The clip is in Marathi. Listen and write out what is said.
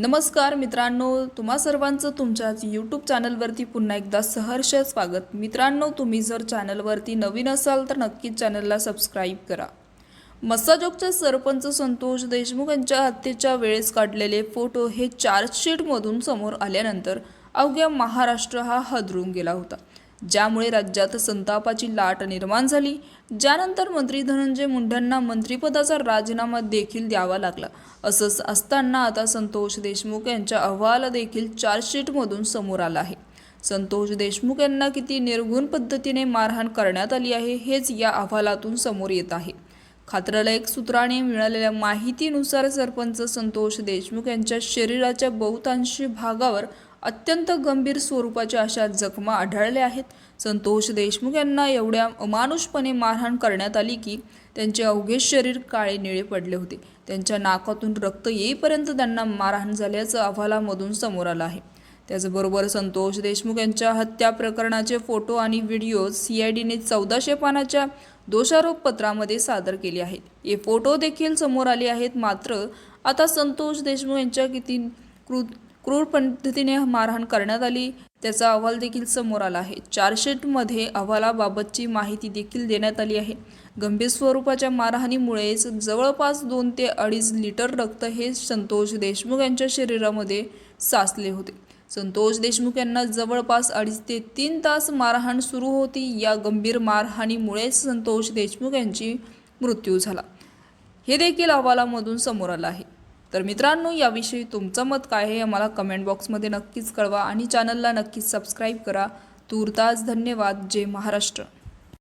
नमस्कार मित्रांनो तुम्हा सर्वांचं तुमच्याच यूट्यूब चॅनलवरती पुन्हा एकदा सहर्ष स्वागत. मित्रांनो तुम्ही जर चॅनलवरती नवीन असाल तर नक्कीच चॅनलला सबस्क्राईब करा. मसाजोगच्या सरपंच संतोष देशमुख यांच्या हत्येच्या वेळेस काढलेले फोटो हे चार्जशीटमधून समोर आल्यानंतर अवघ्या महाराष्ट्र हा हदरून गेला होता. ज्यामुळे राज्यात संतापाची लाट निर्माण झाली. ज्यानंतर मंत्री धनंजय मुंढ्यांना मंत्रिपदाचा राजीनामा देखील द्यावा लागला. असंच असताना आता संतोष देशमुख यांच्या अहवाल देखील चार्जशीटमधून समोर आला आहे. संतोष देशमुख यांना किती निर्गुण पद्धतीने मारहाण करण्यात आली आहे हेच या अहवालातून समोर येत आहे. खात्रालयक सूत्राने मिळालेल्या माहितीनुसार सरपंच संतोष देशमुख यांच्या शरीराच्या बहुतांशी भागावर अत्यंत गंभीर स्वरूपाच्या अशा जखमा आढळल्या आहेत. संतोष देशमुख यांना एवढ्या अमानुषपणे मारहाण करण्यात आली की त्यांचे अवघे शरीर काळे निळे पडले होते. त्यांच्या नाकातून रक्त येईपर्यंत त्यांना मारहाण झाल्याचं अहवालामधून समोर आलं आहे. त्याचबरोबर संतोष देशमुख यांच्या हत्या प्रकरणाचे फोटो आणि व्हिडिओ सी आय डीने चौदाशे पानाच्या दोषारोपपत्रामध्ये सादर केले आहेत. हे फोटो देखील समोर आले आहेत. मात्र आता संतोष देशमुख यांच्या किती कृ क्रूर पद्धतीने मारहाण करण्यात आली. त्याचा अहवाल देखील समोर आला आहे. चार्जशीटमध्ये अहवालाबाबतची माहिती देखील देण्यात आली आहे. गंभीर स्वरूपाच्या मारहाणीमुळेच जवळपास दोन ते अडीच लिटर रक्त हे संतोष देशमुख यांच्या शरीरामध्ये साचले होते. संतोष देशमुख यांना जवळपास अडीच ते तीन तास मारहाण सुरू होती. या गंभीर मारहाणीमुळेच संतोष देशमुख यांची मृत्यू झाला. हे देखील अहवालामधून समोर आलं आहे. तर मित्रांनो याविषयी तुमचं मत काय आहे मला कमेंट बॉक्समध्ये नक्कीच कळवा आणि चॅनलला नक्कीच सबस्क्राईब करा. तूर्तास धन्यवाद. जय महाराष्ट्र.